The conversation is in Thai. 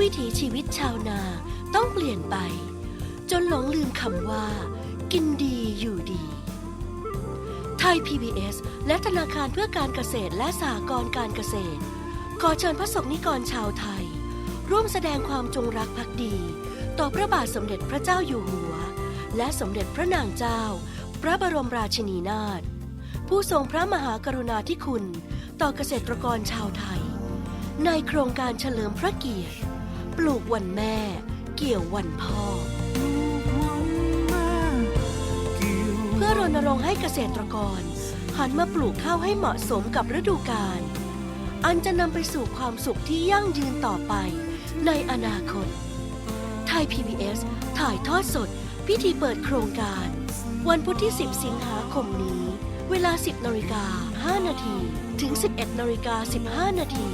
วิถีชีวิตชาวนาต้องเปลี่ยนไป จนหลงลืมคำว่า กินดีอยู่ดี ไทย PBS และธนาคารเพื่อการเกษตรและสหกรณ์การเกษตร ขอเชิญพระสงฆ์นิกรชาวไทย ร่วมแสดงความจงรักภักดี ต่อพระบาทสมเด็จพระเจ้าอยู่หัว และสมเด็จพระนางเจ้า พระบรมราชินีนาถผู้ทรงพระมหากรุณาธิคุณ ต่อเกษตรกรชาวไทย ในโครงการเฉลิมพระเกียรติ ลูกวันแม่ เกี่ยววันพ่อ เพื่อรณรงค์ให้เกษตรกร หันมาปลูกข้าวให้เหมาะสมกับฤดูกาลอันจะนำไปสู่ความสุขที่ยั่งยืนต่อไป ในอนาคต ไทย PBS ถ่ายทอดสด พิธีเปิดโครงการ วันพุธที่ 10 สิงหาคมนี้ เวลา 10นาฬิกา5นาทีถึง 11นาฬิกา15นาที